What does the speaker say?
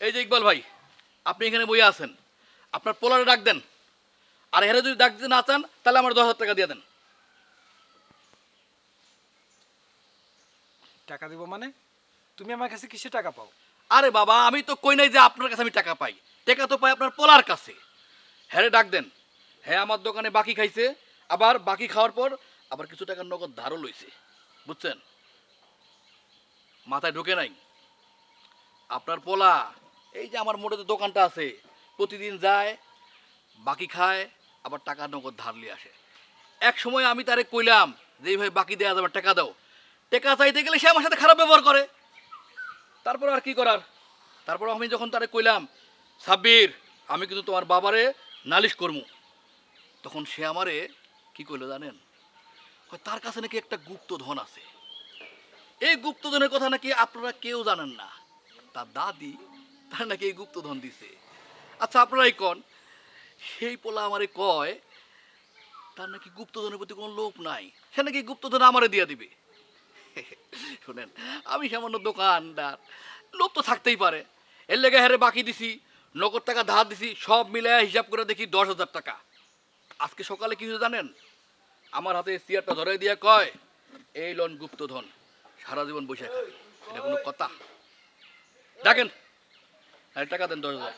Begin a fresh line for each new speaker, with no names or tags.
এই যে ইকবাল ভাই আপনি এখানে বইয়ে আছেন। আপনার পোলারে ডাক দেন। আর হেরে যদি ডাক দিতে না চান তাহলে আমার দশ হাজার টাকা দিয়ে দেন।
টাকা দিব মানে? তুমি আমার কাছে কিসে টাকা পাও?
আরে বাবা আমি তো কই নাই যে আপনার কাছে আমি টাকা পাই। টাকা তো পাই আপনার পোলার কাছে। হ্যাঁ ডাক দেন। হ্যাঁ আমার দোকানে বাকি খাইছে। আবার বাকি খাওয়ার পর আবার কিছু টাকার নগদ ধারও লইছে। বুঝছেন? মাথায় ঢোকে নাই। আপনার পোলা এই যে আমার মোড়ে দোকানটা আছে, প্রতিদিন যায়, বাকি খায়, আবার টাকা নগদ ধার লিয়ে আসে। এক সময় আমি তারে কইলাম যে, এই ভাই, বাকি দেওয়া যাবে, টাকা দাও। টাকা চাইতে গেলে সে আমার সাথে খারাপ ব্যবহার করে। তারপর আর কি করার? তারপর আমি যখন তারে কইলাম, সাব্বির, আমি কিন্তু তোমার বাবারে নালিশ করমু। তখন সে আমারে কি কইলো জানেন? তার কাছে নাকি একটা গুপ্তধন আছে। এই গুপ্তধনের কথা নাকি আপনারা কেউ জানেন না। তার দাদি তার নাকি এই গুপ্তধন দিছে। আচ্ছা আপনারাই কন, সেই পোলা আমারে কয়, তার নাকি গুপ্তধনের প্রতি কোনো লোভ নাই, সে নাকি গুপ্তধন আমারে দিয়ে দিবে। শুনেন, আমি সামান্য দোকানদার, লোভ তো থাকতেই পারে। এর লেগে হারে বাকি দিছি, নগদ টাকা ধার দিছি, সব মিলে হিসাব করে দেখি দশ হাজার টাকা। আজকে সকালে কি হয়েছে জানেন? আমার হাতে চেয়ারটা ধরে দিয়ে কয়, এই লোন গুপ্তধন, সারা জীবন বসে এটা কোনো কথা। দেখেন টাকা দেন দশ হাজার।